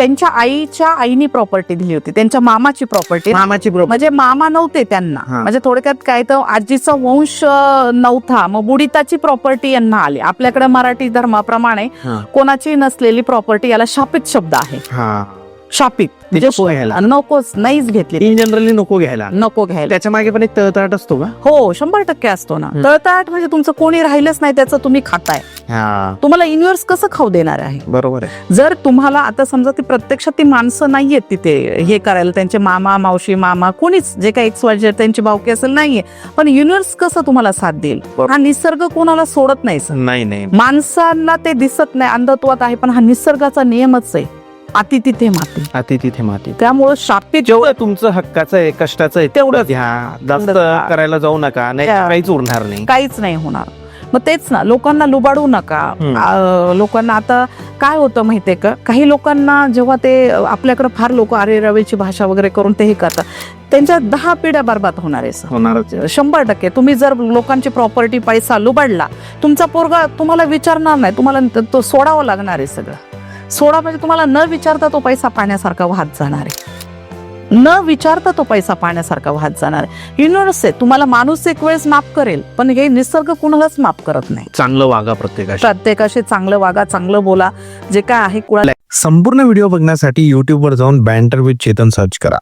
त्यांच्या आईच्या आईनी प्रॉपर्टी दिली होती. त्यांच्या मामाची प्रॉपर्टी मामाची म्हणजे मामा नव्हते त्यांना. हा. म्हणजे थोडक्यात काय तर आजीचा वंश अं, नव्हता. मग बुडिताची प्रॉपर्टी यांना आली. आपल्याकडे मराठी धर्माप्रमाणे हा. कोणाची नसलेली प्रॉपर्टी याला शापित शब्द आहे. हा. शापित नको घ्यायला. नकोच नाहीच घेतली. इन जनरली नको घ्यायला. नको घ्यायला. त्याच्यामागे पण एक तळतळाट असतो का? हो शंभर टक्के असतो ना. तळताट म्हणजे तुमचं कोणी राहिलंच नाही त्याचं तुम्ही खाताय. हा. तुम्हाला युनिव्हर्स कसं खाऊ देणार आहे? बरोबर आहे. जर तुम्हाला आता समजा ती प्रत्यक्षात ती माणसं नाहीयेत तिथे हे करायला त्यांचे मामा मावशी मामा कोणीच जे काही एक्स वाय त्यांची भावकी असेल नाहीये. पण युनिव्हर्स कसं तुम्हाला साथ देईल? बरोबर. हा निसर्ग कोणाला सोडत नाही सर. नाही नाही. माणसांना ते दिसत नाही अंधत्वात आहे पण हा निसर्गाचा नियमच आहे. अति तिथे माती. अति तिथे माती. त्यामुळे शापित जेवढं तुमचं हक्काचं आहे कष्टाचं आहे तेवढंच घ्या. जास्त. करायला जाऊ नका नाही हा. काहीच उरणार नाही. काहीच नाही होणार. मग तेच ना लोकांना लुबाडू नका. हम्म. आ, लोकांना आता काय होतं माहितीये का? काही लोकांना जेव्हा ते अ, आपल्याकडे फार लोक आरे रवेची भाषा वगैरे करून तेही करतात. त्यांच्या दहा पिढ्या बरबाद होणार आहे सर. होणारच शंभर टक्के. तुम्ही जर लोकांची प्रॉपर्टी पैसा लुबाडला तुमचा पोरगा तुम्हाला विचारणार नाही. तुम्हाला त- तो सोडावं लागणार आहे सगळं. सोडा म्हणजे तुम्हाला न विचारता तो पैसा पाण्यासारखा वाहत जाणार आहे. न विचारता तो पैसा पाण्यासारखा वाहत जाणार आहे. युनिव्हर्स आहे तुम्हाला माणूस एक वेळेस माफ करेल पण हे निसर्ग कुणालाच माफ करत नाही. चांगलं वागा प्रत्येकाशी. प्रत्येकाशी चांगलं वागा चांगलं बोला जे काय आहे कुणाला संपूर्ण व्हिडिओ बघण्यासाठी YouTube वर जाऊन बँटर विथ चेतन सर्च करा.